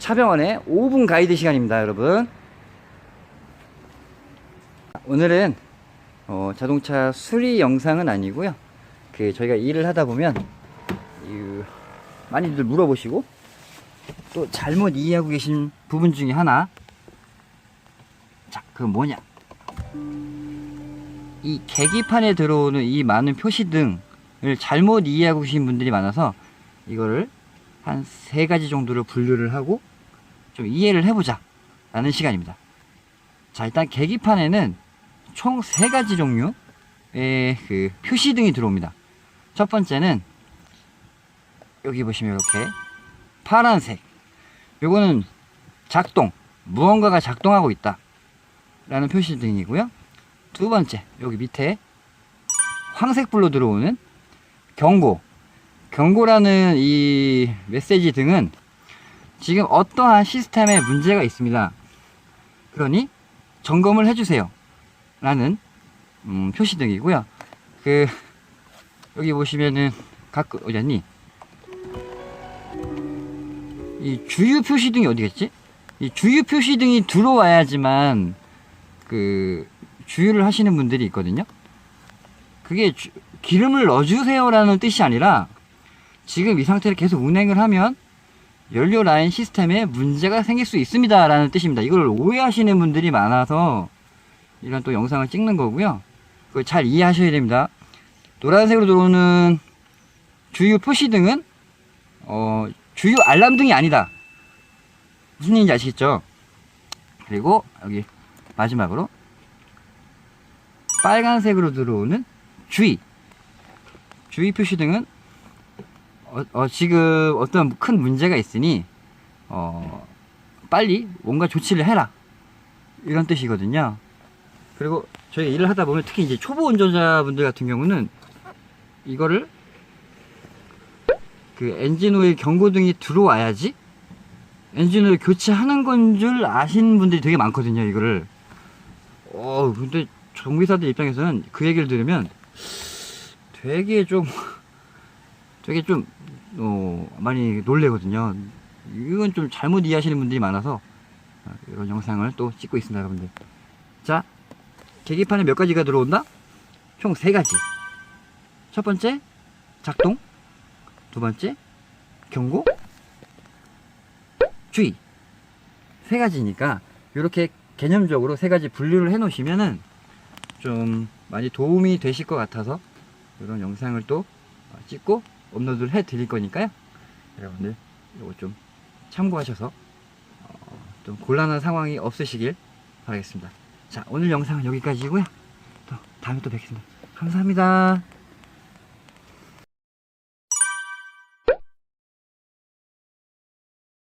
차병원의 5분 가이드 시간입니다, 여러분. 오늘은 어, 자동차 수리 영상은 아니고요. 그 저희가 일을 하다 보면 이, 많이들 물어보시고 또 잘못 이해하고 계신 부분 중에 하나. 자, 그 뭐냐? 이 계기판에 들어오는 이 많은 표시 등을 잘못 이해하고 계신 분들이 많아서 이거를 한 세 가지 정도로 분류를 하고 좀 이해를 해보자 라는 시간입니다. 자, 일단 계기판에는 총 세 가지 종류의 그 표시 등이 들어옵니다. 첫 번째는 여기 보시면 이렇게 파란색. 요거는 작동, 무언가가 작동하고 있다. 라는 표시 등이고요. 두 번째, 여기 밑에 황색불로 들어오는 경고. 경고라는 이 메시지 등은 지금 어떠한 시스템에 문제가 있습니다. 그러니 점검을 해주세요. 라는 음, 표시 등이고요. 그 여기 보시면은 가끔 어디였니? 이 주유 표시 등이 어디 갔지? 이 주유 표시 등이 들어와야지만 그 주유를 하시는 분들이 있거든요. 그게 주- 기름을 넣어주세요라는 뜻이 아니라 지금 이 상태를 계속 운행을 하면 연료 라인 시스템에 문제가 생길 수 있습니다 라는 뜻입니다. 이걸 오해하시는 분들이 많아서 이런 또 영상을 찍는 거고요. 그걸 잘 이해하셔야 됩니다. 노란색으로 들어오는 주유 표시등은 어, 주유 알람등이 아니다. 무슨 얘기인지 아시겠죠? 그리고 여기 마지막으로 빨간색으로 들어오는 주의 주의 표시등은 어, 어, 지금 어떤 큰 문제가 있으니 어, 빨리 뭔가 조치를 해라 이런 뜻이거든요. 그리고 저희가 일을 하다 보면 특히 이제 초보 운전자분들 같은 경우는 이거를 그 엔진 오일 경고등이 들어와야지 엔진 오일 교체하는 건 줄 아시는 분들이 되게 많거든요. 이거를 어 근데 정비사들 입장에서는 그 얘기를 들으면 되게 좀 되게 좀 어, 많이 놀래거든요. 이건 좀 잘못 이해하시는 분들이 많아서 어, 이런 영상을 또 찍고 있습니다, 여러분들. 자, 계기판에 몇 가지가 들어온다? 총 세 가지. 첫 번째, 작동. 두 번째, 경고. 주의. 세 가지니까 이렇게 개념적으로 세 가지 분류를 해 놓으시면은 좀 많이 도움이 되실 것 같아서 이런 영상을 또 어, 찍고 업로드를 해 드릴 거니까요. 여러분들 이거 좀 참고하셔서 어, 좀 곤란한 상황이 없으시길 바라겠습니다. 자, 오늘 영상은 여기까지고요. 또 다음에 또 뵙겠습니다. 감사합니다.